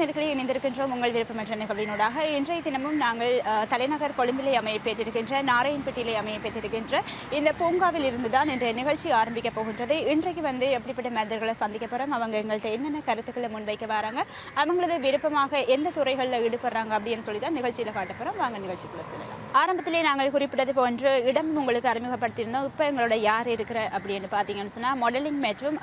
நேர்களை இணைந்திருக்கின்றோம் உங்கள் விருப்பமற்ற நிகழ்வினூடாக. இன்றைய தினமும் நாங்கள் தலைநகர் கொழும்பிலே அமைய பெற்றிருக்கின்ற நாராயண்பேட்டையிலே அமைய பெற்றிருக்கின்ற இந்த பூங்காவில் இருந்து தான் இன்றைய நிகழ்ச்சி ஆரம்பிக்க போகின்றது. இன்றைக்கு வந்து எப்படிப்பட்ட மனிதர்களை சந்திக்க போகிறோம் அவங்க எங்கள்கிட்ட என்னென்ன கருத்துக்களை முன்வைக்க வராங்க? அவங்களது விருப்பமாக எந்த துறைகளில் ஈடுபடுறாங்க அப்படின்னு சொல்லி தான் நிகழ்ச்சியில் காட்ட போகிறோம் வாங்க நிகழ்ச்சிக்குள்ள சொல்லலாம். ஆரம்பத்திலே நாங்கள் குறிப்பிட்டது போன்று இடம் உங்களுக்கு அறிமுகப்படுத்தியிருந்தோம். இப்போ எங்களோட யார் இருக்கிற அப்படின்னு பார்த்தீங்கன்னு சொன்னால் மாடலிங் மற்றும்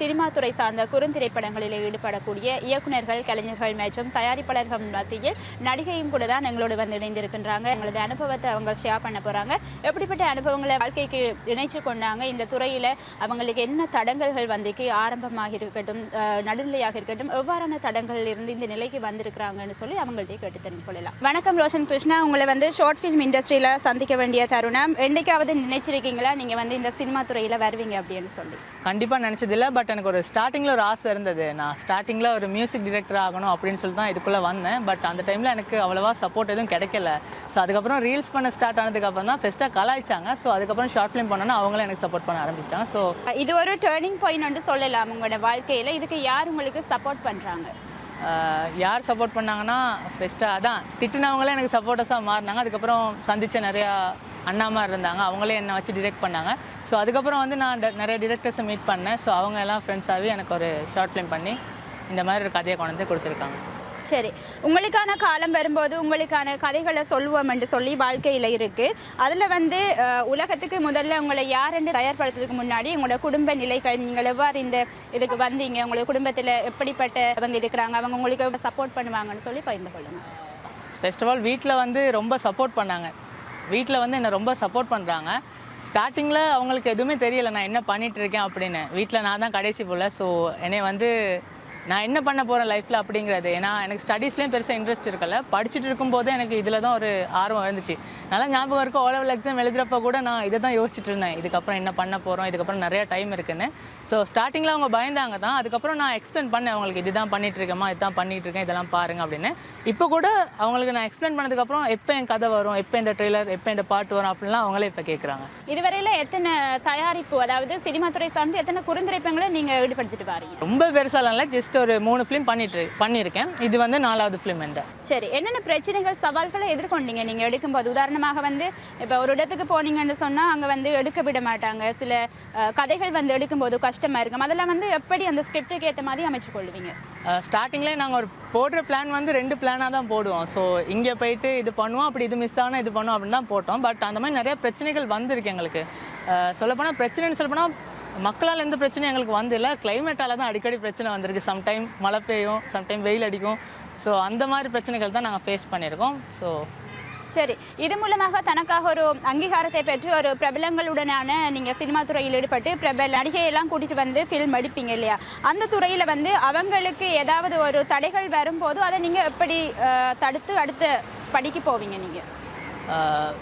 சினிமா துறை சார்ந்த குறுந்திரைப்படங்களில் ஈடுபடக்கூடிய இயக்குநர்கள் கலைஞர்கள் மற்றும் தயாரிப்பாளர்கள் மத்தியில் நடிகையும் கூட தான் எங்களோடு வந்து இணைந்திருக்கின்றாங்க. எங்களது அனுபவத்தை அவங்க ஷேர் பண்ண போகிறாங்க எப்படிப்பட்ட அனுபவங்களை வாழ்க்கைக்கு இணைச்சு கொண்டாங்க? இந்த துறையில் அவங்களுக்கு என்ன தடங்கல்கள் வந்துக்கு ஆரம்பமாக இருக்கட்டும் நடுநிலையாக இருக்கட்டும் எவ்வாறான தடங்கள் இருந்து இந்த நிலைக்கு வந்திருக்கிறாங்கன்னு சொல்லி அவங்கள்ட்ட கேட்டு தெரிந்து கொள்ளலாம். வணக்கம் ரோஷன் கிருஷ்ணா. உங்களை வந்து ஷார்ட் ஃபிலிம் இண்டஸ்ட்ரியில் சந்திக்க வேண்டிய தருணம். என்றைக்காவது நினைச்சிருக்கீங்களா? நீங்கள் வந்து இந்த சினிமா துறையில் வருவீங்க அப்படின்னு சொல்லி. கண்டிப்பாக நினச்சதில்ல பட் எனக்கு ஒரு ஸ்டார்டிங்கில் ஒரு ஆசை இருந்தது. நான் ஸ்டார்டிங்கில் ஒரு மியூசிக் டிரெக்டர் ஆகணும் அப்படின்னு சொல்லி தான் இதுக்குள்ளே வந்தேன். பட் அந்த டைமில் எனக்கு அவ்வளோவா சப்போர்ட் எதுவும் கிடைக்கல. ஸோ அதுக்கப்புறம் ரீல்ஸ் பண்ண ஸ்டார்ட் ஆனதுக்கப்புறம் தான் ஃபஸ்ட்டாக கலாய்ச்சாங்க. ஸோ அதுக்கப்புறம் ஷார்ட் ஃபிலிம் பண்ணோன்னா அவங்களும் எனக்கு சப்போர்ட் பண்ண ஆரம்பிச்சிட்டாங்க. ஸோ இது ஒரு டேர்னிங் பாயிண்ட் வந்து சொல்லலாம் உங்களோட வாழ்க்கையில். இதுக்கு யார் உங்களுக்கு சப்போர்ட் பண்ணுறாங்க யார் சப்போர்ட் பண்ணாங்கன்னா ஃபஸ்ட்டாக அதான் திட்டுனவங்களே எனக்கு சப்போர்ட்டஸாக மாறினாங்க. அதுக்கப்புறம் சந்தித்த நிறையா அண்ணாமா இருந்தாங்க. அவங்களே என்னை வச்சு டிரெக்ட் பண்ணாங்க. ஸோ அதுக்கப்புறம் வந்து நான் நிறைய டிரெக்டர்ஸை மீட் பண்ணேன். ஸோ அவங்க எல்லாம் ஃப்ரெண்ட்ஸாகவே எனக்கு ஒரு ஷார்ட் ஃபிலிம் பண்ணி இந்த மாதிரி ஒரு கதையை கொண்டு வந்து கொடுத்துருக்காங்க. சரி. உங்களுக்கான காலம் வரும்போது உங்களுக்கான கதைகளை சொல்லுவோம் என்று சொல்லி வாழ்க்கையில் இருக்குது அதில் வந்து உலகத்துக்கு முதல்ல உங்களை யாருன்னு தயார்படுத்துறதுக்கு முன்னாடி உங்களோட குடும்ப நிலைகள் நீங்கள் எவ்வாறு இந்த இதுக்கு வந்தீங்க உங்களோட குடும்பத்தில் எப்படிப்பட்டவங்க இருக்கிறாங்க அவங்க உங்களுக்கு சப்போர்ட் பண்ணுவாங்கன்னு சொல்லி பகிர்ந்து கொள்ளுங்கள் ஃபர்ஸ்ட் ஆஃப் ஆல் வீட்டில் வந்து ரொம்ப சப்போர்ட் பண்ணாங்க. வீட்டில் வந்து என்னை ரொம்ப சப்போர்ட் பண்ணுறாங்க ஸ்டார்டிங்கில் அவங்களுக்கு எதுவுமே தெரியல நான் என்ன பண்ணிட்டு இருக்கேன் அப்படின்னு. வீட்டில் நான் தான் கடைசி போல் ஸோ என்னை வந்து நான் என்ன பண்ண போகிறேன் லைஃப்பில் அப்படிங்கிறது? ஏன்னா எனக்கு ஸ்டடீஸ்லேயும் பெருசாக இன்ட்ரெஸ்ட் இருக்கல. படிச்சுட்டு இருக்கும்போது எனக்கு இதில் தான் ஒரு ஆர்வம் இருந்துச்சு. நல்லா ஞாபகம் இருக்கும் ஓ லெவல் எக்ஸாம் எழுதுறப்ப கூட நான் இதை தான் யோசிச்சுட்டு இருந்தேன். இதுக்கப்புறம் என்ன பண்ண போகிறோம் இதுக்கப்புறம் நிறைய டைம் இருக்குன்னு. ஸோ ஸ்டார்டிங்கில் அவங்க பயந்தாங்க தான். அதுக்கப்புறம் நான் எக்ஸ்பிளைன் பண்ணேன். அவங்களுக்கு இதுதான் பண்ணிட்டு இருக்கேம்மா இதுதான் பண்ணிட்டு இருக்கேன் இதெல்லாம் பாருங்க அப்படின்னு. இப்போ கூட அவங்களுக்கு நான் எக்ஸ்பிளைன் பண்ணதுக்கப்புறம் எப்போ என் கதை வரும்? எப்போ இந்த ட்ரெய்லர் எப்போ இந்த பாட்டு வரும்? அப்படின்லாம் அவங்களே இப்போ கேட்குறாங்க இதுவரையில் எத்தனை தயாரிப்பு அதாவது சினிமா துறை சார்ந்து எத்தனை குறுந்திரைப்பங்களை நீங்கள் ஈடுபடுத்திட்டு வாரீங்க? ரொம்ப பெருசாலாம் இல்லை ஜஸ்ட் ஒரு மூணு ஃபிலிம் பண்ணிட்டு பண்ணியிருக்கேன். இது வந்து நாலாவது ஃபிலிம் என்ற சரி என்னென்ன பிரச்சனைகள் சவால்களை எதிர்கொண்டீங்க? நீங்கள் எடுக்கும்போது காரணமாக வந்து இப்போ ஒரு இடத்துக்கு போனீங்கன்னு சொன்னால் அங்கே வந்து எடுக்க விட மாட்டாங்க. சில கதைகள் வந்து எடுக்கும்போது கஷ்டமாக இருக்கும். அதெல்லாம் வந்து எப்படி அந்த ஸ்கிரிப்டுக்கு ஏற்ற மாதிரி அமைச்சு கொள்வீங்க? ஸ்டார்டிங்லேயே நாங்கள் ஒரு போடுற பிளான் வந்து ரெண்டு பிளானாக தான் போடுவோம். ஸோ இங்கே போயிட்டு இது பண்ணுவோம் அப்படி இது மிஸ் ஆனால் இது பண்ணுவோம் அப்படின்னு தான் போட்டோம். பட் அந்த மாதிரி நிறைய பிரச்சனைகள் வந்திருக்கு எங்களுக்கு. சொல்லப்போனால் பிரச்சனைன்னு சொல்லப்போனால் மக்களால் எந்த பிரச்சனையும் எங்களுக்கு வந்து இல்லை கிளைமேட்டால் தான் அடிக்கடி பிரச்சனை வந்திருக்கு. சம்டைம் மழை பெய்யும் சம்டைம் வெயில் அடிக்கும். ஸோ அந்த மாதிரி பிரச்சனைகள் தான் நாங்கள் ஃபேஸ் பண்ணியிருக்கோம். ஸோ சரி. இது மூலமாக தனக்காக ஒரு அங்கீகாரத்தை பெற்று ஒரு பிரபலங்களுடனான நீங்கள் சினிமா துறையில் ஈடுபட்டு பிரபல நடிகையெல்லாம் கூட்டிகிட்டு வந்து ஃபில்ம் அடிப்பீங்க இல்லையா? அந்த துறையில் வந்து அவங்களுக்கு ஏதாவது ஒரு தடைகள் வரும்போது அதை நீங்கள் எப்படி தடுத்து அடுத்த படிக்க போவீங்க நீங்கள்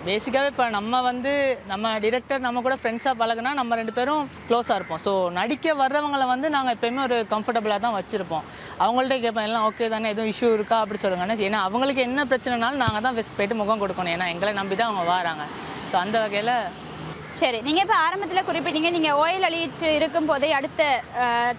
பேசிக்காகவே இப்போ நம்ம வந்து நம்ம டிரெக்டர் நம்ம கூட ஃப்ரெண்ட்ஸாக பழகுனா நம்ம ரெண்டு பேரும் க்ளோஸாக இருப்போம். ஸோ நடிக்க வர்றவங்கள வந்து நாங்கள் எப்போயுமே ஒரு கம்ஃபர்டபுளாக தான் வச்சுருப்போம். அவங்கள்ட்ட கேட்பேன் எல்லாம் ஓகே தானே? எதுவும் இஷ்யூ இருக்கா? அப்படி சொல்லுங்கன்னா ஏன்னா அவங்களுக்கு என்ன பிரச்சனைனாலும் நாங்கள் தான் ஃபஸ்ட் போயிட்டு முகம் கொடுக்கணும். ஏன்னா எங்களை நம்பி தான் அவங்க வராங்க. ஸோ அந்த வகையில் சரி நீங்கள் இப்போ ஆரம்பத்தில் குறிப்பிட்டீங்க நீங்கள் ஓயில் அழிட்டு இருக்கும்போதே அடுத்த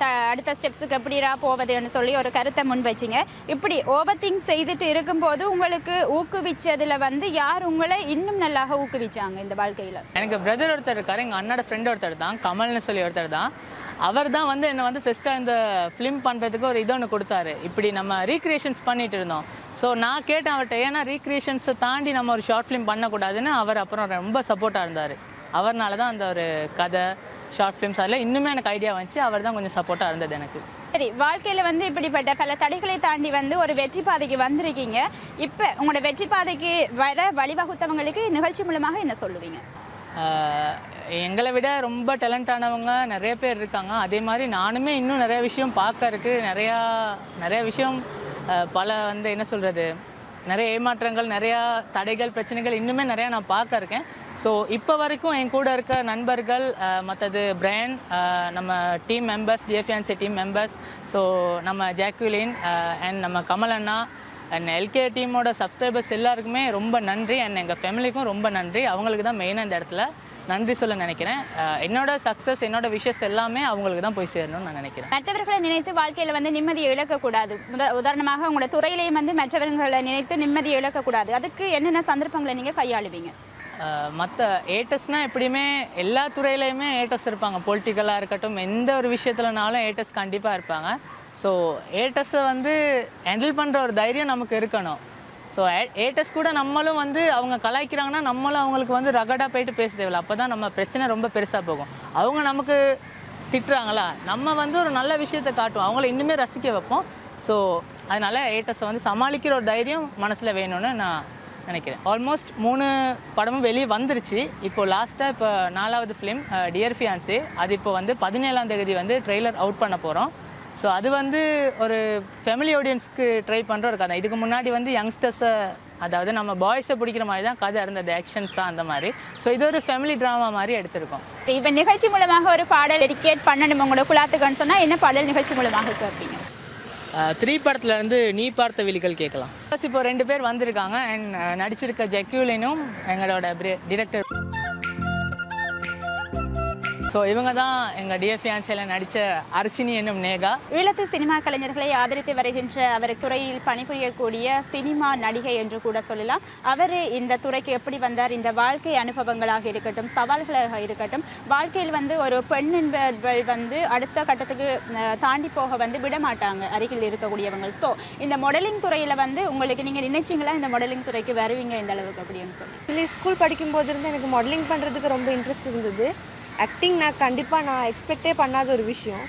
த அடுத்த ஸ்டெப்ஸுக்கு எப்படிரா போவதுன்னு சொல்லி ஒரு கருத்தை முன் வச்சிங்க. இப்படி ஓவர் திங்க் செய்துட்டு இருக்கும்போது உங்களுக்கு ஊக்குவிச்சதில் வந்து யார் உங்களை இன்னும் நல்லாக ஊக்குவிச்சாங்க இந்த வாழ்க்கையில்? எனக்கு பிரதர் ஒருத்தர் இருக்கார் எங்கள் அண்ணோட ஃப்ரெண்ட் ஒருத்தர் தான் கமல்னு சொல்லி ஒருத்தர் தான். அவர் தான் வந்து என்னை வந்து ஃபஸ்ட்டாக இந்த ஃபிலிம் பண்ணுறதுக்கு ஒரு இது ஒன்று கொடுத்தாரு. இப்படி நம்ம ரீக்ரியேஷன்ஸ் பண்ணிட்டு இருந்தோம். ஸோ நான் கேட்டேன் அவர்கிட்ட ஏன்னா ரீக்ரியேஷன்ஸை தாண்டி நம்ம ஒரு ஷார்ட் ஃபிலிம் பண்ணக்கூடாதுன்னு அவர் அப்புறம் ரொம்ப சப்போர்ட்டாக இருந்தார். அவர்னால தான் அந்த ஒரு கதை ஷார்ட் ஃபிலிம்ஸ் அதில் இன்னுமே எனக்கு ஐடியா வந்துச்சு. அவர் தான் கொஞ்சம் சப்போர்ட்டாக இருந்தது எனக்கு. சரி வாழ்க்கையில் வந்து இப்படிப்பட்ட பல தடைகளை தாண்டி வந்து ஒரு வெற்றி பாதைக்கு வந்திருக்கீங்க. இப்போ உங்களோட வெற்றி பாதைக்கு வர வழிவகுத்தவங்களுக்கு நிகழ்ச்சி மூலமாக என்ன சொல்லுவீங்க? எங்களை விட ரொம்ப டேலண்டானவங்க நிறைய பேர் இருக்காங்க. அதே மாதிரி நானுமே இன்னும் நிறைய விஷயம் பார்க்க இருக்கு நிறையா நிறைய விஷயம் பல வந்து என்ன சொல்கிறது நிறைய ஏமாற்றங்கள் நிறையா தடைகள் பிரச்சனைகள் இன்னுமே நிறையா நான் பார்க்க இருக்கேன் ஸோ இப்போ வரைக்கும் என் கூட இருக்க நண்பர்கள் மற்றது பிராண்ட் நம்ம team members TFNC team members so நம்ம ஜாக்குலின் அண்ட் நம்ம கமல் அண்ணா அண்ட் எல்கே டீமோட சப்ஸ்கிரைபர்ஸ் எல்லாருக்குமே ரொம்ப நன்றி அண்ட் எங்கள் ஃபேமிலிக்கும் ரொம்ப நன்றி. அவங்களுக்கு தான் மெயினாக இந்த இடத்துல நன்றி சொல்ல நினைக்கிறேன். என்னோட சக்ஸஸ் என்னோட விஷஸ் எல்லாமே அவங்களுக்கு தான் போய் சேரணும்னு நான் நினைக்கிறேன். மற்றவர்களை நினைத்து வாழ்க்கையில் வந்து நிம்மதியை இழக்கக்கூடாது. உதாரணமாக உங்களோட துறையிலையும் வந்து மற்றவர்களை நினைத்து நிம்மதியை இழக்கக்கூடாது. அதுக்கு என்னென்ன சந்தர்ப்பங்களை நீங்கள் கையாளுவீங்க? மற்ற ஏட்டஸ்னால் எப்படியுமே எல்லா துறையிலையுமே ஏட்டஸ் இருப்பாங்க. பொலிட்டிக்கலாக இருக்கட்டும் எந்த ஒரு விஷயத்துலனாலும் ஏட்டஸ் கண்டிப்பாக இருப்பாங்க. ஸோ ஏட்டஸை வந்து ஹேண்டில் பண்ணுற ஒரு தைரியம் நமக்கு இருக்கணும். ஸோ ஏட்டஸ் கூட நம்மளும் வந்து அவங்க கலாய்க்கிறாங்கன்னா நம்மளும் அவங்களுக்கு வந்து ரகடாக போயிட்டு பேச தேவையில்ல. அப்போ தான் நம்ம பிரச்சனை ரொம்ப பெருசாக போகும். அவங்க நமக்கு திட்டுறாங்களா? நம்ம வந்து ஒரு நல்ல விஷயத்தை காட்டுவோம். அவங்கள இன்னுமே ரசிக்க வைப்போம். ஸோ அதனால் ஏட்டஸை வந்து சமாளிக்கிற ஒரு தைரியம் மனசில் வேணும்னு நான் நினைக்கிறேன். ஆல்மோஸ்ட் மூணு படமும் வெளியே வந்துருச்சு. இப்போ லாஸ்ட்டாக இப்போ நாலாவது ஃபிலிம் டியர் ஃபியான்ஸே அது இப்போ வந்து பதினேழாம் தேதி வந்து ட்ரெய்லர் அவுட் பண்ண போகிறோம் ஸோ அது வந்து ஒரு ஃபேமிலி ஆடியன்ஸ்க்கு ட்ரை பண்ணுற ஒரு கதை. இதுக்கு முன்னாடி வந்து யங்ஸ்டர்ஸை அதாவது நம்ம பாய்ஸை பிடிக்கிற மாதிரி தான் கதை இருந்தது ஆக்ஷன்ஸாக அந்த மாதிரி. ஸோ இது ஒரு ஃபேமிலி ட்ராமா மாதிரி எடுத்திருக்கோம். இப்போ நிகழ்ச்சி மூலமாக ஒரு பாடல் டெடிகேட் பண்ணணும் உங்களோட குலாத்துக்குன்னு சொன்னால் என்ன பாடல் நிகழ்ச்சி மூலமாக கேட்பீங்க த்ரீ படத்துல இருந்து நீ பார்த்த விழிகள் கேட்கலாம். இப்போ ரெண்டு பேர் வந்திருக்காங்க. அண்ட் நடிச்சிருக்க ஜெக்யூலினும் எங்களோட டிரெக்டர் ஸோ இவங்க தான் எங்கள் டிஎஃப்யான்சியில் நடித்த அரசினி என்னும் நேகா. ஈழத்து சினிமா கலைஞர்களை ஆதரித்து வருகின்ற அவர் துறையில் பணிபுரியக்கூடிய சினிமா நடிகை என்று கூட சொல்லலாம். அவர் இந்த துறைக்கு எப்படி வந்தார்? இந்த வாழ்க்கை அனுபவங்களாக இருக்கட்டும் சவால்களாக இருக்கட்டும் வாழ்க்கையில் வந்து ஒரு பெண் என்பவர்கள் வந்து அடுத்த கட்டத்துக்கு தாண்டி போக வந்து விட மாட்டாங்க அருகில் இருக்கக்கூடியவங்க ஸோ இந்த மாடலிங் துறையில் வந்து உங்களுக்கு நீங்கள் நினைச்சீங்களா? இந்த மாடலிங் துறைக்கு வருவீங்க இந்த அளவுக்கு அப்படின்னு சொல்லி. ஸ்கூல் படிக்கும்போது இருந்து எனக்கு மாடலிங் பண்ணுறதுக்கு ரொம்ப இன்ட்ரெஸ்ட் இருந்தது. ஆக்டிங் நான் கண்டிப்பாக நான் எக்ஸ்பெக்டே பண்ணாத ஒரு விஷயம்.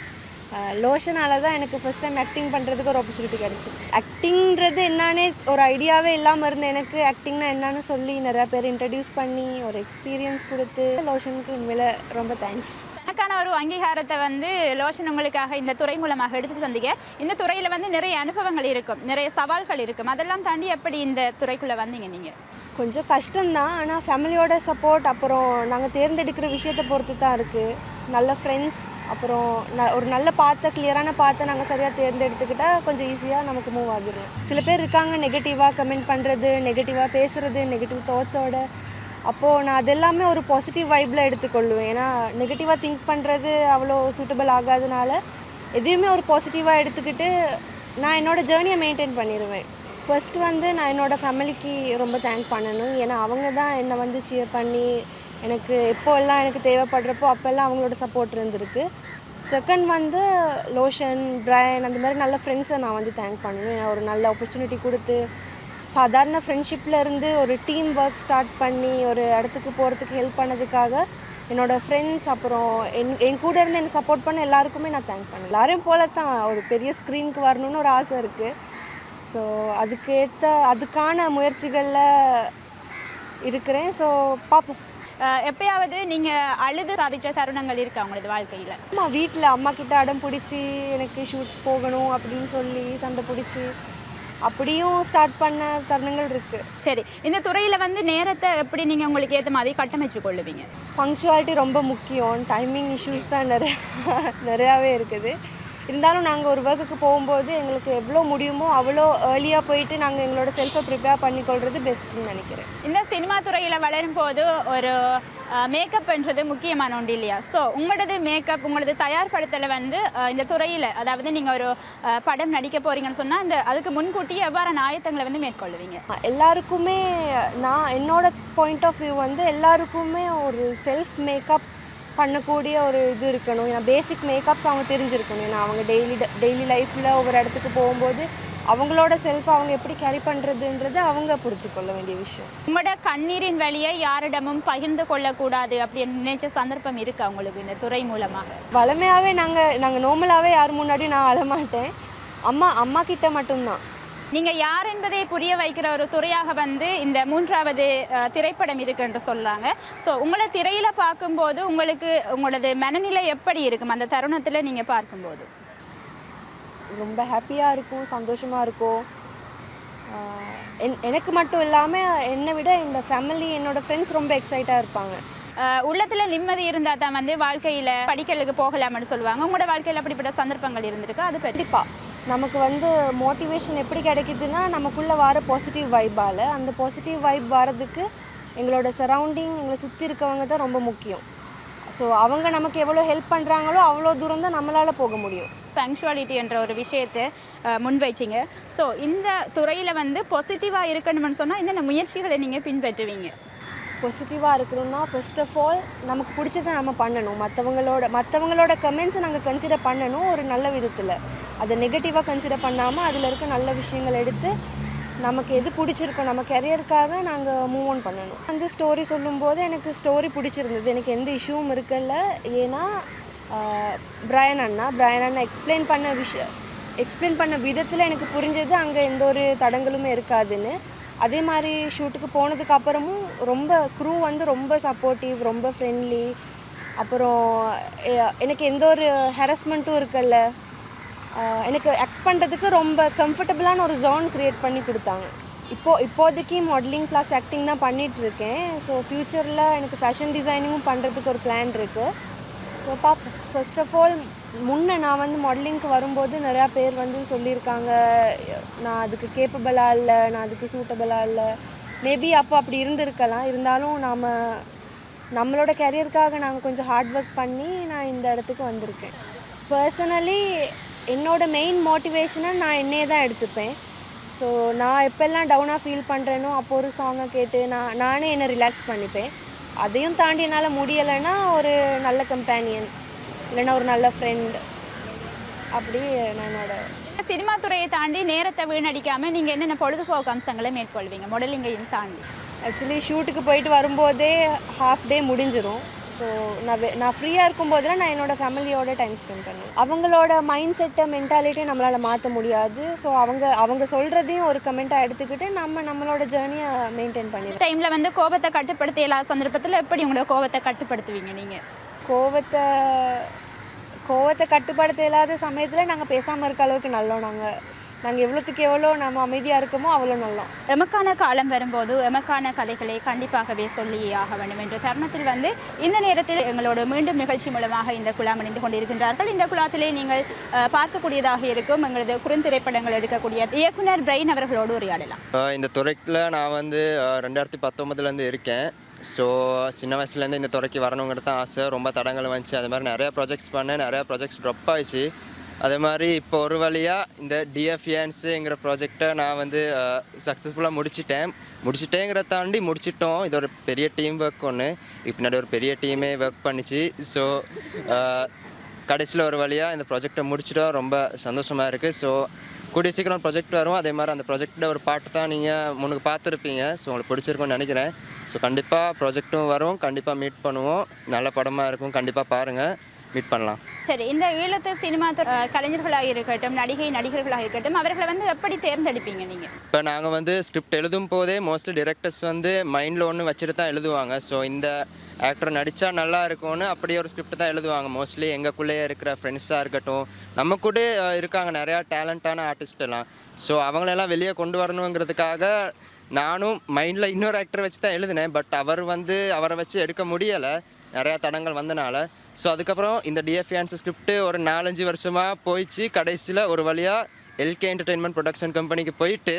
லோஷனால தான் எனக்கு ஃபஸ்ட் டைம் ஆக்டிங் பண்ணுறதுக்கு ஒரு ஆப்பர்ச்சுனிட்டி கிடச்சி. ஆக்டிங்கிறது என்னன்னே ஒரு ஐடியாவே இல்லாமல் இருந்த எனக்கு ஆக்டிங்னா என்னன்னு சொல்லி நிறையா பேர் இன்ட்ரடியூஸ் பண்ணி ஒரு எக்ஸ்பீரியன்ஸ் கொடுத்து லோஷனுக்கு உண்மையில ரொம்ப தேங்க்ஸ் எனக்கான ஒரு அங்கீகாரத்தை வந்து லோஷன் உங்களுக்காக இந்த துறை மூலமாக எடுத்து தந்தீங்க இந்த துறையில் வந்து நிறைய அனுபவங்கள் இருக்கும். நிறைய சவால்கள் இருக்கும். அதெல்லாம் தாண்டி எப்படி இந்த துறைக்குள்ளே வந்தீங்க நீங்கள் கொஞ்சம் கஷ்டம்தான். ஆனால் ஃபேமிலியோட சப்போர்ட் அப்புறம் நாங்கள் தேர்ந்தெடுக்கிற விஷயத்தை பொறுத்து தான் இருக்குது நல்ல ஃப்ரெண்ட்ஸ் அப்புறம் ந ஒரு நல்ல பார்த்த கிளியரான பார்த்து நாங்கள் சரியாக தேர்ந்தெடுத்துக்கிட்டால் கொஞ்சம் ஈஸியாக நமக்கு மூவ் ஆகிடும் சில பேர் இருக்காங்க நெகட்டிவாக கமெண்ட் பண்ணுறது நெகட்டிவாக பேசுகிறது நெகட்டிவ் தாட்ஸோட அப்போது நான் அதெல்லாமே ஒரு பாசிட்டிவ் வைப்பில் எடுத்துக்கொள்ளுவேன் ஏன்னா நெகட்டிவாக திங்க் பண்ணுறது அவ்வளோ சூட்டபிள் ஆகாதனால எதையுமே ஒரு பாசிட்டிவாக எடுத்துக்கிட்டு நான் என்னோடய ஜேர்னியை மெயின்டைன் பண்ணிடுவேன் ஃபர்ஸ்ட் வந்து நான் என்னோடய ஃபேமிலிக்கு ரொம்ப தேங்க் பண்ணணும். ஏன்னா அவங்க தான் என்னை வந்து சியர் பண்ணி எனக்கு எப்போல்லாம் எனக்கு தேவைப்படுறப்போ அப்போல்லாம் அவங்களோட சப்போர்ட் இருந்திருக்கு. செகண்ட் வந்து லோஷன் பிரைன் அந்த மாதிரி நல்ல ஃப்ரெண்ட்ஸை நான் வந்து தேங்க் பண்ணணும் ஏன்னா ஒரு நல்ல ஆப்பர்ச்சுனிட்டி கொடுத்து சாதாரண ஃப்ரெண்ட்ஷிப்பில் இருந்து ஒரு டீம் ஒர்க் ஸ்டார்ட் பண்ணி ஒரு இடத்துக்கு போகிறதுக்கு ஹெல்ப் பண்ணதுக்காக என்னோட ஃப்ரெண்ட்ஸ் அப்புறம் என் என் கூட இருந்து என்னை சப்போர்ட் பண்ண எல்லாருக்குமே நான் தேங்க் பண்ணேன் எல்லாரையும் போல தான் ஒரு பெரிய ஸ்க்ரீனுக்கு வரணும்னு ஒரு ஆசை இருக்குது ஸோ அதுக்கேற்ற அதுக்கான முயற்சிகளில் இருக்கிறேன். ஸோ பார்ப்போம் எப்பயாவது நீங்கள் அழுது சாதிச்ச தருணங்கள் இருக்கா உங்களது வாழ்க்கையில்? அம்மா வீட்டில் அம்மா கிட்ட அடம் பிடிச்சி எனக்கு ஷூட் போகணும் அப்படின்னு சொல்லி சண்டை பிடிச்சி அப்படியும் ஸ்டார்ட் பண்ண தருணங்கள் இருக்குது சரி இந்த துறையில் வந்து நேரத்தை எப்படி நீங்கள் உங்களுக்கு ஏற்ற மாதிரி கட்டமைச்சு கொள்ளுவீங்க? பங்க்சுவாலிட்டி ரொம்ப முக்கியம். டைமிங் இஷ்யூஸ் தான் நிறைய நிறையாவே இருக்குது. இருந்தாலும் நாங்கள் ஒரு ஒர்க்குக்கு போகும்போது எங்களுக்கு எவ்வளோ முடியுமோ அவ்வளோ ஏர்லியாக போயிட்டு நாங்கள் எங்களோட செல்ஃபை ப்ரிப்பேர் பண்ணிக்கொள்வது பெஸ்ட்டுன்னு நினைக்கிறேன். இந்த சினிமா துறையில் வளரும் போது ஒரு மேக்கப்ன்றது முக்கியமான ஒன்று இல்லையா? ஸோ உங்களோடது மேக்கப் உங்களது தயார்படுத்தலை வந்து இந்த துறையில் அதாவது நீங்கள் ஒரு படம் நடிக்க போகிறீங்கன்னு சொன்னால் அந்த அதுக்கு முன்கூட்டியே எவ்வாறான ஆயத்தங்களை வந்து மேற்கொள்ளுவீங்க? எல்லாருக்குமே நான் என்னோட பாயிண்ட் ஆஃப் வியூ வந்து எல்லாருக்குமே ஒரு செல்ஃப் மேக்கப் பண்ணக்கூடிய ஒரு இது இருக்கணும். ஏன்னா பேசிக் மேக்கப்ஸ் அவங்க தெரிஞ்சிருக்கணும். ஏன்னா அவங்க டெய்லி டெய்லி லைஃப்பில் ஒவ்வொரு இடத்துக்கு போகும்போது அவங்களோட செல்ஃப் அவங்க எப்படி கேரி பண்ணுறதுன்றது அவங்க புரிஞ்சுக்கொள்ள வேண்டிய விஷயம். உங்களோட கண்ணீரின் வழியை யாரிடமும் பகிர்ந்து கொள்ளக்கூடாது அப்படின்னு நினைச்ச சந்தர்ப்பம் இருக்கா உங்களுக்கு இந்த துறை மூலமாக வளமையாகவே நாங்கள் நாங்கள் நார்மலாகவே யார் முன்னாடியும் நான் அழமாட்டேன். அம்மா அம்மா கிட்ட மட்டும்தான். நீங்கள் யார் என்பதை புரிய வைக்கிற ஒரு துறையாக வந்து இந்த மூன்றாவது திரைப்படம் இருக்கு என்று சொல்கிறாங்க ஸோ உங்களை திரையில் பார்க்கும்போது உங்களுக்கு உங்களது மனநிலை எப்படி இருக்கும்? அந்த தருணத்தில் நீங்கள் பார்க்கும்போது. ரொம்ப ஹாப்பியாக இருக்கும் சந்தோஷமாக இருக்கும். என் எனக்கு மட்டும் இல்லாமல் என்னை விட என்னோட ஃபேமிலி என்னோட ஃப்ரெண்ட்ஸ் ரொம்ப எக்ஸைட்டாக இருப்பாங்க. உள்ளத்துல நிம்மதி இருந்தால் தான் வந்து வாழ்க்கையில் படிக்கிறதுக்கு போகலாம்னு சொல்லுவாங்க. உங்களோட வாழ்க்கையில் அப்படிப்பட்ட சந்தர்ப்பங்கள் இருந்திருக்கு? அது கண்டிப்பாக நமக்கு வந்து மோட்டிவேஷன் எப்படி கிடைக்குதுன்னா நமக்குள்ளே வர பாசிட்டிவ் வைப்பால் அந்த பாசிட்டிவ் வைப் வரதுக்கு எங்களோட சரௌண்டிங் எங்களை சுற்றி இருக்கவங்க தான் ரொம்ப முக்கியம். ஸோ அவங்க நமக்கு எவ்வளோ ஹெல்ப் பண்ணுறாங்களோ அவ்வளோ தூரம் தான் நம்மளால் போக முடியும். பங்க்சுவாலிட்டி என்ற ஒரு விஷயத்தை முன் முன்வைச்சிங்க. ஸோ இந்த துறையில் வந்து பாசிட்டிவாக இருக்கணும்னு சொன்னால் இந்த முயற்சிகளை நீங்கள் பின்பற்றுவீங்க? பாசிட்டிவாக இருக்கணும்னா ஃபர்ஸ்ட் ஆஃப் ஆல் நமக்கு பிடிச்சதை நம்ம பண்ணணும். மற்றவங்களோட மற்றவங்களோட கமெண்ட்ஸை நாங்கள் கன்சிடர் பண்ணணும் ஒரு நல்ல விதத்தில். அதை நெகட்டிவாக கன்சிடர் பண்ணாமல் அதில் இருக்க நல்ல விஷயங்கள் எடுத்து நமக்கு எது பிடிச்சிருக்கோ நம்ம கெரியருக்காக நாங்கள் மூவ் ஆன் பண்ணணும். அந்த ஸ்டோரி சொல்லும்போது எனக்கு ஸ்டோரி பிடிச்சிருந்தது. எனக்கு எந்த இஷ்யூவும் இருக்கல. ஏன்னா பிரயன் அண்ணா. பிரயன் அண்ணா எக்ஸ்பிளைன் பண்ண விஷயம் எக்ஸ்பிளைன் பண்ண விதத்தில் எனக்கு புரிஞ்சது. அங்கே எந்த ஒரு தடங்களுமே இருக்காதுன்னு. அதே மாதிரி ஷூட்டுக்கு போனதுக்கு அப்புறமும் ரொம்ப க்ரூ வந்து ரொம்ப சப்போர்ட்டிவ் ரொம்ப ஃப்ரெண்ட்லி அப்புறம் எனக்கு எந்த ஒரு ஹெரஸ்மெண்ட்டும் இருக்குல்ல. எனக்கு ஆக்ட் பண்ணுறதுக்கு ரொம்ப கம்ஃபர்டபுளான ஒரு ஜோன் க்ரியேட் பண்ணி கொடுத்தாங்க. இப்போ இப்போதைக்கு மாடலிங் ப்ளஸ் ஆக்டிங் தான் பண்ணிகிட்ருக்கேன் ஸோ ஃப்யூச்சரில் எனக்கு ஃபேஷன் டிசைனிங்கும் பண்ணுறதுக்கு ஒரு பிளான் இருக்குது ஸோ பாப் ஃபர்ஸ்ட் ஆஃப் ஆல் முன்னே நான் வந்து மாடலிங்க்கு வரும்போது நிறையா பேர் வந்து சொல்லியிருக்காங்க நான் அதுக்கு கேப்பபிளாக இல்லை நான் அதுக்கு சூட்டபிளாக இல்லை. மேபி அப்போ அப்படி இருந்திருக்கலாம். இருந்தாலும் நாம் நம்மளோட கெரியருக்காக நாங்கள் கொஞ்சம் ஹார்ட் ஒர்க் பண்ணி நான் இந்த இடத்துக்கு வந்திருக்கேன். பர்சனலி என்னோட மெயின் மோட்டிவேஷனை நான் என்னையே தான் எடுத்துப்பேன். ஸோ நான் எப்போல்லாம் டவுனாக ஃபீல் பண்ணுறேனோ அப்போ ஒரு சாங்கை கேட்டு நான் நானே என்னை ரிலாக்ஸ் பண்ணிப்பேன். அதையும் தாண்டி என்னால் முடியலைன்னா ஒரு நல்ல கம்பேனியன் இல்லைன்னா ஒரு நல்ல ஃப்ரெண்ட் அப்படி நான் என்னோட சினிமா துறையை தாண்டி நேரத்தை வீணடிக்காமல் நீங்கள் என்னென்ன பொழுதுபோக்கு அம்சங்களை மேற்கொள்வீங்க? மாடலிங்கையும் தாண்டி. ஆக்சுவலி ஷூட்டுக்கு போயிட்டு வரும்போதே ஹாஃப் டே முடிஞ்சிரும். ஸோ நான் நான் ஃப்ரீயாக இருக்கும்போதெல்லாம் நான் என்னோட ஃபேமிலியோட டைம் ஸ்பெண்ட் பண்ணுவேன். அவங்களோட மைண்ட் செட்டை மென்டாலிட்டியை நம்மளால் மாற்ற முடியாது. ஸோ அவங்க அவங்க சொல்கிறதையும் ஒரு கமெண்ட்டாக எடுத்துக்கிட்டு நம்ம நம்மளோட ஜேர்னியை மெயின்டைன் பண்ணிடுவோம் டைமில் வந்து கோபத்தை கட்டுப்படுத்த இல்லாத சந்தர்ப்பத்தில் எப்படி உங்களோட கோபத்தை கட்டுப்படுத்துவீங்க நீங்கள் கோவத்தை கோவத்தை கட்டுப்படுத்த இல்லாத சமயத்தில் நாங்கள் பேசாமல் இருக்க அளவுக்கு நல்லோம். நாங்கள் நாங்கள் எவ்வளோத்துக்கு எவ்வளோ நம்ம அமைதியாக இருக்கோமோ அவ்வளோ நல்லோம். எமக்கான காலம் வரும்போது எமக்கான கதைகளை கண்டிப்பாகவே சொல்லியே ஆக வேண்டும் என்ற தருணத்தில் வந்து இந்த நேரத்தில் எங்களோட மீண்டும் நிகழ்ச்சி மூலமாக இந்த குழாம் அணிந்து கொண்டிருக்கின்றார்கள். இந்த குழாத்திலே நீங்கள் பார்க்கக்கூடியதாக இருக்கும் எங்களது குறுந்திரைப்படங்கள் எடுக்கக்கூடிய இயக்குனர் பிரைன் அவர்களோடு உரையாடலாம். இந்த துறைக்கில் நான் வந்து ரெண்டாயிரத்தி பத்தொம்பதுலேருந்து இருக்கேன். ஸோ சின்ன வயசுலேருந்து இந்த துறைக்கு வரணுங்கிறது தான் ஆசை. ரொம்ப தடங்கள் வந்துச்சு. அது மாதிரி நிறையா ப்ராஜெக்ட்ஸ் பண்ணேன். நிறையா ப்ராஜெக்ட்ஸ் ட்ரப் ஆயிடுச்சு. அதே மாதிரி இப்போ ஒரு வழியாக இந்த டிஎஃப்ஏன்ஸுங்கிற ப்ராஜெக்டை நான் வந்து சக்ஸஸ்ஃபுல்லாக முடிச்சிட்டேன். முடிச்சிட்டேங்கிறத தாண்டி முடிச்சிட்டோம். இது ஒரு பெரிய டீம் ஒர்க் ஒன்று பின்னாடி ஒரு பெரிய டீமே ஒர்க் பண்ணிச்சு. ஸோ கடைசியில் ஒரு வழியாக இந்த ப்ராஜெக்டை முடிச்சிட்டோம் ரொம்ப சந்தோஷமாக இருக்குது ஸோ கூடிய சீக்கிரம் ப்ராஜெக்ட் வரும் அதே மாதிரி அந்த ப்ராஜெக்டில் ஒரு பாட்டு தான் நீங்கள் முன்னுக்கு பார்த்துருப்பீங்க. ஸோ உங்களுக்கு பிடிச்சிருக்கும்னு நினைக்கிறேன். ஸோ கண்டிப்பாக ப்ராஜெக்ட்டும் வரும். கண்டிப்பாக மீட் பண்ணுவோம். நல்ல படமாக இருக்கும். கண்டிப்பாக பாருங்கள் மீட் பண்ணலாம். சரி இந்த ஈழத்து சினிமா கலைஞர்களாக இருக்கட்டும் நடிகை நடிகர்களாக இருக்கட்டும் அவர்களை வந்து எப்படி தேர்ந்தெடுப்பீங்க நீங்கள் இப்போ நாங்கள் வந்து ஸ்கிரிப்ட் எழுதும் போதே மோஸ்ட்லி டிரெக்டர்ஸ் வந்து மைண்டில் ஒன்று வச்சுட்டு தான் எழுதுவாங்க. ஸோ இந்த ஆக்டர் நடித்தா நல்லா இருக்கும்னு அப்படியே ஒரு ஸ்கிரிப்ட் தான் எழுதுவாங்க. மோஸ்ட்லி எங்களுக்குள்ளேயே இருக்கிற ஃப்ரெண்ட்ஸாக இருக்கட்டும். நம்ம கூட இருக்காங்க. நிறையா டேலண்டான ஆர்டிஸ்ட் எல்லாம். ஸோ அவங்களெல்லாம் வெளியே கொண்டு வரணுங்கிறதுக்காக நானும் மைண்டில் இன்னொரு ஆக்டரை வச்சு தான் எழுதினேன் பட் அவர் வந்து அவரை வச்சு எடுக்க முடியலை. நிறையா தடங்கள் வந்தனால. ஸோ அதுக்கப்புறம் இந்த டிஎஃப்யான்ஸ் ஸ்கிரிப்ட் ஒரு நாலஞ்சு வருஷமாக போயிடுச்சு கடைசியில் ஒரு வழியாக எல்கே என்டர்டெயின்மெண்ட் ப்ரொடக்ஷன் கம்பெனிக்கு போயிட்டு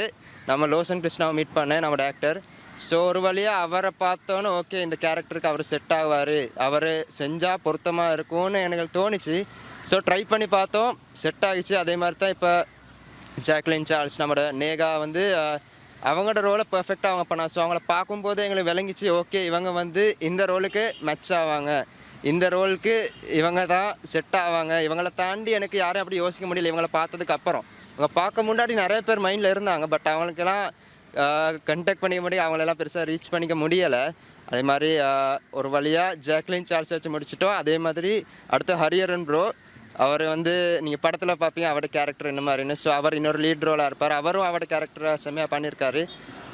நம்ம லோசன் கிருஷ்ணாவை மீட் பண்ணேன் நம்மளோட ஆக்டர் ஸோ ஒரு வழியாக அவரை பார்த்தோன்னே ஓகே இந்த கேரக்டருக்கு அவர் செட் ஆவார். அவர் செஞ்சால் பொருத்தமாக இருக்கும்னு எனக்கு தோணுச்சு. ஸோ ட்ரை பண்ணி பார்த்தோம். செட் ஆகிச்சு அதே மாதிரி தான் இப்போ ஜாக்லின் சார்ல்ஸ் நம்மளோட நேகா வந்து அவங்களோட ரோலை பர்ஃபெக்டாக அவங்க பண்ணா. ஸோ அவங்கள பார்க்கும்போது எங்களுக்கு விளங்கிச்சு ஓகே இவங்க வந்து இந்த ரோலுக்கு மேட்ச் ஆவாங்க. இந்த ரோலுக்கு இவங்க தான் செட் ஆவாங்க. இவங்கள தாண்டி எனக்கு யாரும் அப்படி யோசிக்க முடியல. இவங்கள பார்த்ததுக்கு அப்புறம். இவங்க பார்க்க முன்னாடி நிறைய பேர் மைண்டில் இருந்தாங்க. பட் அவங்களுக்கெல்லாம் கண்டெக்ட் பண்ணிக்க முடியும் அவங்களெல்லாம் பெருசாக ரீச் பண்ணிக்க முடியலை. அதே மாதிரி ஒரு வழியாக ஜாக்லின் சார்ஸ் வச்சு முடிச்சிட்டோம். அதே மாதிரி அடுத்து ஹரியரன் ப்ரோ அவர் வந்து நீங்கள் படத்தில் பார்ப்பீங்க அவரோட கேரக்டர் என்ன மாதிரின்னு. ஸோ அவர் இன்னொரு லீட் ரோலாக இருப்பார். அவரும் அவரோட கேரக்டராக செம்மையாக பண்ணியிருக்காரு.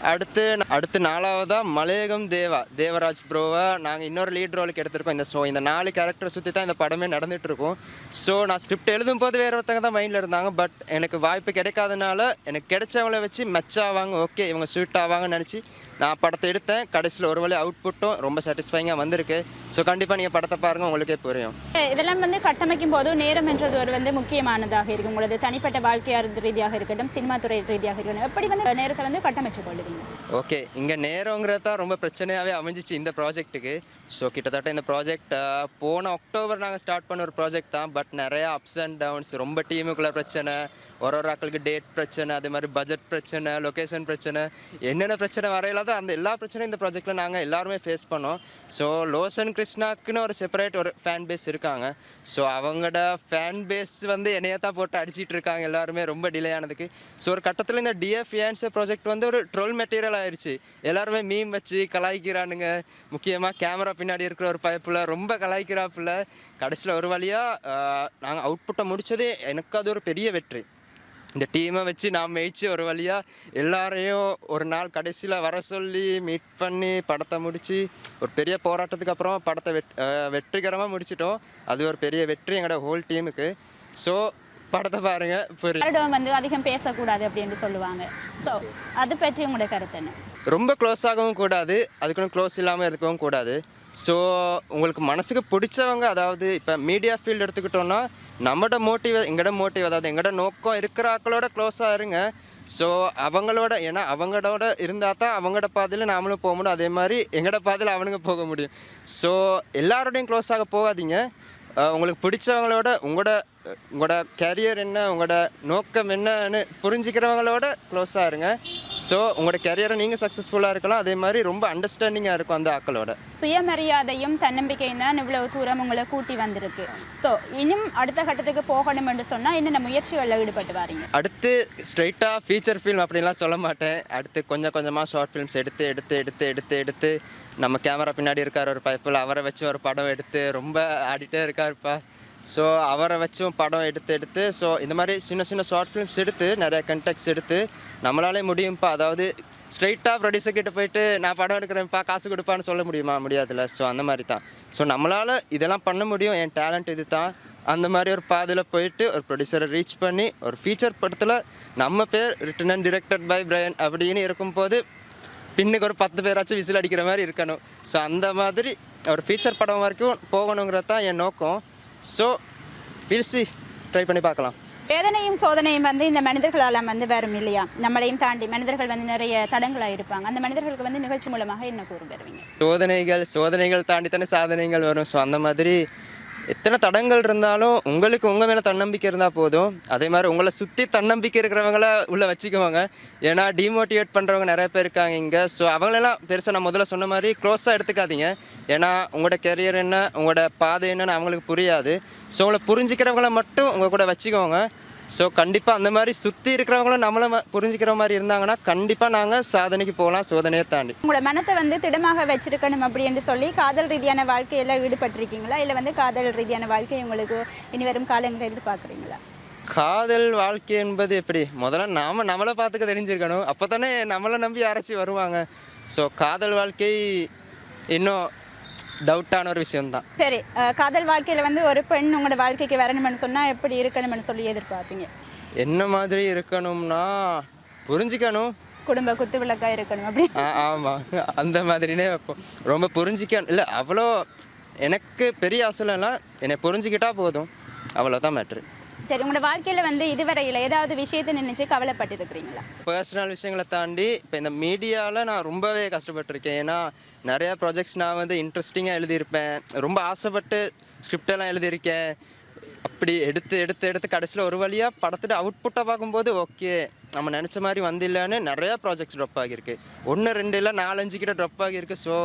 அடுத்து அடுத்து நாலாவதாக மலையகம் தேவா. தேவராஜ் ப்ரோவை நாங்கள் இன்னொரு லீட் ரோலுக்கு எடுத்திருக்கோம். இந்த ஸோ இந்த நாலு கேரக்டரை சுற்றி தான் இந்த படமே நடந்துகிட்ருக்கும் ஸோ நான் ஸ்கிரிப்ட் எழுதும் போது வேறு ஒருத்தங்க தான் மைண்டில் இருந்தாங்க. பட் எனக்கு வாய்ப்பு கிடைக்காதனால எனக்கு கிடைச்சவங்கள வச்சு மெச்சாவாங்க ஓகே இவங்க ஸ்வீட் ஆவாங்கன்னு நினச்சி நான் படத்தை எடுத்தேன். கடைசியில் ஒரு வழி அவுட்புட்டும் ரொம்ப சாட்டிஸ்ஃபைங்காக வந்திருக்கு. ஸோ கண்டிப்பாக நீங்கள் படத்தை பாருங்கள் உங்களுக்கே புரியும். இதெல்லாம் வந்து கட்டமைக்கும் போது நேரம் என்றது ஒரு வந்து முக்கியமானதாக இருக்கும். உங்களது தனிப்பட்ட வாழ்க்கையார் ரீதியாக இருக்கட்டும் சினிமா துறை ரீதியாக இருக்கட்டும் எப்படி வந்து நேரத்தை வந்து கட்டமைச்சு கொள்ளுவீங்க? ஓகே இங்கே நேரங்கிறது தான் ரொம்ப பிரச்சனையாகவே அமைஞ்சிச்சு இந்த ப்ராஜெக்ட்டுக்கு ஸோ கிட்டத்தட்ட இந்த ப்ராஜெக்ட் போன அக்டோபர் நாங்கள் ஸ்டார்ட் பண்ண ஒரு ப்ராஜெக்ட் தான். பட் நிறைய அப்ஸ் அண்ட் டவுன்ஸ் ரொம்ப டீமுக்குள்ள பிரச்சனை ஒரு ஒரு ஆட்களுக்கு டேட் பிரச்சனை அதே மாதிரி பட்ஜெட் பிரச்சனை லொக்கேஷன் பிரச்சனை என்னென்ன பிரச்சனை வரையிலாதோ அந்த எல்லா பிரச்சனையும் இந்த ப்ராஜெக்ட்டில் நாங்கள் எல்லாருமே ஃபேஸ் பண்ணோம். ஸோ லோசன் கிருஷ்ணாக்குன்னு ஒரு செப்பரேட் ஒரு ஃபேன் பேஸ் இருக்காங்க. ஸோ அவங்களோட ஃபேன் பேஸ் வந்து என்னைய தான் போட்டு அடிச்சிட்டு இருக்காங்க எல்லாருமே. ரொம்ப டிலே ஆனதுக்கு. ஸோ ஒரு கட்டத்தில் இந்த டிஎஃப் ஏன்ஸ் ப்ராஜெக்ட் வந்து ஒரு ட்ரோல் மெட்டீரியல் ஆயிடுச்சு எல்லாருமே மீம் வச்சு கலாய்க்கிறானுங்க. முக்கியமாக கேமரா பின்னாடி இருக்கிற ஒரு பைப்பில் ரொம்ப கலாய்க்கிறாப்புல. கடைசியில் ஒரு வழியாக நாங்கள் அவுட்புட்டை முடித்ததே எனக்கு அது ஒரு பெரிய வெற்றி. இந்த டீமை வச்சு நான் மேய்ச்சி ஒரு வழியாக எல்லாரையும் ஒரு நாள் கடைசியில் வர சொல்லி மீட் பண்ணி படத்தை முடித்து ஒரு பெரிய போராட்டத்துக்கு அப்புறம் படத்தை வெட் வெற்றிகரமாக முடிச்சிட்டோம். அது ஒரு பெரிய வெற்றி எங்களோட ஹோல் டீமுக்கு ஸோ படத்தை பாருங்கள் புரியும் வந்து அதிகம் பேசக்கூடாது அப்படின்னு சொல்லுவாங்க. ஸோ அது பற்றி உங்களோட கருத்து என்ன? ரொம்ப க்ளோஸ் ஆகவும் கூடாது. அதுக்குன்னு க்ளோஸ் இல்லாமல் இருக்கவும் கூடாது. ஸோ உங்களுக்கு மனசுக்கு பிடிச்சவங்க அதாவது இப்போ மீடியா ஃபீல்டு எடுத்துக்கிட்டோன்னா நம்மட மோட்டிவ் எங்களோட மோட்டிவ் அதாவது எங்களோட நோக்கம் இருக்கிற ஆக்களோட க்ளோஸாக இருங்க. ஸோ அவங்களோட ஏன்னா அவங்களோட இருந்தால் தான் அவங்களோட பாதையில் நாமளும் போக முடியும். அதே மாதிரி எங்களோட பாதையில் அவனுங்க போக முடியும். ஸோ எல்லாரோடையும் க்ளோஸ் ஆக போகாதீங்க. உங்களுக்கு பிடிச்சவங்களோட உங்களோட உங்களோட கேரியர் என்ன உங்களோட நோக்கம் என்னன்னு புரிஞ்சுக்கிறவங்களோட க்ளோஸாக இருங்க. ஸோ உங்களோட கேரியரை நீங்கள் சக்ஸஸ்ஃபுல்லாக இருக்கலாம். அதே மாதிரி ரொம்ப அண்டர்ஸ்டாண்டிங்காக இருக்கும் அந்த ஆக்களோட சுயமரியாதையும் தன்னம்பிக்கையும் தான் இவ்வளவு தூரம் உங்களை கூட்டி வந்திருக்கு. ஸோ இன்னும் அடுத்த கட்டத்துக்கு போகணும் என்று சொன்னால் என்னென்ன முயற்சிகளில் ஈடுபட்டு வாரீங்க? அடுத்து ஸ்ட்ரைட்டாக ஃபீச்சர் ஃபில்ம் அப்படின்லாம் சொல்ல மாட்டேன். அடுத்து கொஞ்சம் கொஞ்சமாக ஷார்ட் ஃபிலிம்ஸ் எடுத்து எடுத்து எடுத்து எடுத்து எடுத்து நம்ம கேமரா பின்னாடி இருக்கார் ஒரு பைப்பில் அவரை வச்சு ஒரு படம் எடுத்து ரொம்ப ஆடிட்டே இருக்காருப்பா ஸோ அவரை வச்சும் படம் எடுத்து எடுத்து ஸோ இந்த மாதிரி சின்ன சின்ன ஷார்ட் ஃபிலிம்ஸ் எடுத்து நிறைய கண்டெக்ட்ஸ் எடுத்து நம்மளாலே முடியும்ப்பா. அதாவது ஸ்ட்ரைட்டாக ப்ரொடியூசர் கிட்ட போயிட்டு நான் படம் எடுக்கிறேன்ப்பா காசு கொடுப்பான்னு சொல்ல முடியுமா? முடியாதுல்ல. ஸோ அந்த மாதிரி தான். ஸோ நம்மளால் இதெல்லாம் பண்ண முடியும். என் டேலண்ட் இது தான். அந்த மாதிரி ஒரு பாதையில் போயிட்டு ஒரு ப்ரொடியூசரை ரீச் பண்ணி ஒரு ஃபீச்சர் படத்தில் நம்ம பேர் written and directed by Brian அப்படின்னு இருக்கும்போது பின்னுக்கு ஒரு பத்து பேராச்சும் விசில் அடிக்கிற மாதிரி இருக்கணும். ஸோ அந்த மாதிரி ஒரு ஃபீச்சர் படம் வரைக்கும் போகணுங்கிறது தான் என் நோக்கம். ஸோ வில்சி ட்ரை பண்ணி பார்க்கலாம். வேதனையும் சோதனையும் வந்து இந்த மனிதர்களால் வந்து வரும் இல்லையா? நம்மளையும் தாண்டி மனிதர்கள் வந்து நிறைய தடங்களாக இருப்பாங்க. அந்த மனிதர்களுக்கு வந்து நிகழ்ச்சி மூலமாக என்ன கூறு பெறுவீங்க சோதனைகள் சோதனைகள் தாண்டி தானே சாதனைகள் வரும். ஸோ அந்த மாதிரி எத்தனை தடங்கள் இருந்தாலும் உங்களுக்கு உங்கள் மேலே தன்னம்பிக்கை இருந்தால் போதும். அதே மாதிரி உங்களை சுற்றி தன்னம்பிக்கை இருக்கிறவங்கள உள்ளே வச்சுக்குவாங்க. ஏன்னா டிமோட்டிவேட் பண்ணுறவங்க நிறைய பேர் இருக்காங்க இங்கே. ஸோ அவங்களெல்லாம் பெருசாக நான் முதல்ல சொன்ன மாதிரி க்ளோஸாக எடுத்துக்காதீங்க. ஏன்னா உங்களோட கெரியர் என்ன உங்களோட பாதை என்னன்னு அவங்களுக்கு புரியாது. ஸோ உங்களை புரிஞ்சுக்கிறவங்கள மட்டும் உங்கள் கூட வச்சுக்கோங்க. ஸோ கண்டிப்பாக அந்த மாதிரி சுற்றி இருக்கிறவங்களும் நம்மளை புரிஞ்சுக்கிற மாதிரி இருந்தாங்கன்னா கண்டிப்பாக நாங்கள் சாதனைக்கு போகலாம் சோதனையை தாண்டி. உங்களோட மனத்தை வந்து திடமாக வச்சிருக்கணும் அப்படின்னு சொல்லி காதல் ரீதியான வாழ்க்கையில ஈடுபட்டிருக்கீங்களா? இல்லை வந்து காதல் ரீதியான வாழ்க்கை உங்களுக்கு இனி வரும் காலங்களில் எதிர்பார்க்குறீங்களா? காதல் வாழ்க்கை என்பது எப்படி? முதல்ல நாம நம்மளை பார்த்துக்க தெரிஞ்சிருக்கணும். அப்போ தானே நம்மளை நம்பி யாராச்சும் வருவாங்க. ஸோ காதல் வாழ்க்கை இன்னும் டவுட்டான ஒரு விஷயம்தான். சரி அஹ், காதல் வாழ்க்கையில வந்து ஒரு பெண் உங்களோட வாழ்க்கைக்கு வரணும்னு சொன்னா எப்படி இருக்கணும்னு சொல்லி எதிர்பார்ப்பீங்க? என்ன மாதிரி இருக்கணும்னா புரிஞ்சிக்கணும். குடும்ப குத்து விளக்கா இருக்கணும் அப்படி. ஆமாம் அந்த மாதிரினே வைப்போம். ரொம்ப புரிஞ்சிக்கணும் இல்லை அவ்வளோ எனக்கு பெரிய ஆசைலாம் என்னை புரிஞ்சுக்கிட்டா போதும். அவ்வளோதான் மேட்ரு சரி உங்களோட வாழ்க்கையில் வந்து இதுவரையில் ஏதாவது விஷயத்தை நினைச்சு கவலைப்பட்டிருக்கிறீங்களா? பர்சனல் விஷயங்களை தாண்டி இப்போ இந்த மீடியாவில் நான் ரொம்பவே கஷ்டப்பட்டிருக்கேன். ஏன்னா நிறையா ப்ராஜெக்ட்ஸ் நான் வந்து இன்ட்ரெஸ்டிங்காக எழுதியிருப்பேன். ரொம்ப ஆசைப்பட்டு ஸ்கிரிப்டெல்லாம் எழுதியிருக்கேன். அப்படி எடுத்து எடுத்து எடுத்து கடைசியில் ஒரு வழியாக படத்துட்டு அவுட்புட்டை பார்க்கும்போது ஓகே நம்ம நினச்ச மாதிரி வந்தில்லன்னு நிறையா ப்ராஜெக்ட்ஸ் ட்ராப் ஆகியிருக்கு. ஒன்று ரெண்டு இல்லை நாலஞ்சு கிட்ட ட்ராப் ஆகியிருக்கு. ஸோ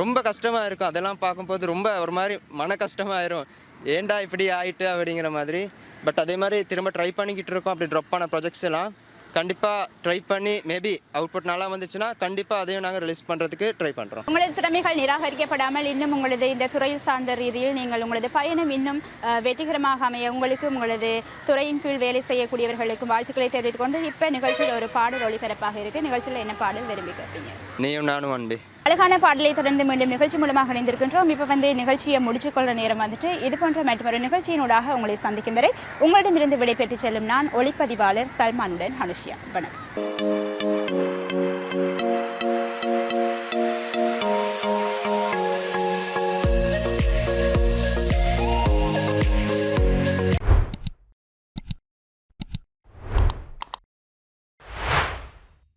ரொம்ப கஷ்டமாக இருக்கும். அதெல்லாம் பார்க்கும்போது ரொம்ப ஒரு மாதிரி மன கஷ்டமாயிரும். ஏன்டா இப்படி ஆயிட்டு அப்படிங்கிற மாதிரி. பட் அதே மாதிரி திரும்ப ட்ரை பண்ணிக்கிட்டு இருக்கோம். அப்படி ட்ராப் ஆன ப்ராஜெக்ட்ஸ் எல்லாம் கண்டிப்பாக ட்ரை பண்ணி மேபி அவுட்புட் நல்லா வந்துச்சுன்னா கண்டிப்பாக அதையும் நாங்கள் ரிலீஸ் பண்ணுறதுக்கு ட்ரை பண்ணுறோம் உங்களது திறமைகள் நிராகரிக்கப்படாமல் இன்னும் உங்களது இந்த துறையில் சார்ந்த ரீதியில் நீங்கள் உங்களது பயணம் இன்னும் வெற்றிகரமாக அமைய உங்களுக்கு உங்களது துறையின் கீழ் வேலை செய்யக்கூடியவர்களுக்கும் வாழ்த்துக்களை தெரிவித்துக் கொண்டு இப்போ நிகழ்ச்சியில் ஒரு பாடல் ஒளிபரப்பாக இருக்கு. நிகழ்ச்சியில் என்ன பாடல் விரும்பி கேட்பீங்க? நீயும் நானும் அன்பே. அழகான பாடலை தொடர்ந்து மீண்டும் நிகழ்ச்சி மூலமாக இணைந்திருக்கின்றோம். இப்போ வந்து நிகழ்ச்சியை முடிச்சுக்கொள்ள நேரம் வந்துட்டு இது போன்ற மற்றொரு நிகழ்ச்சியினூடாக உங்களை சந்திக்கும் வரை உங்களிடமிருந்து விடைபெற்று செல்லும் நான் ஒளிப்பதிவாளர் சல்மானுடன் அனுஷியா. வணக்கம்.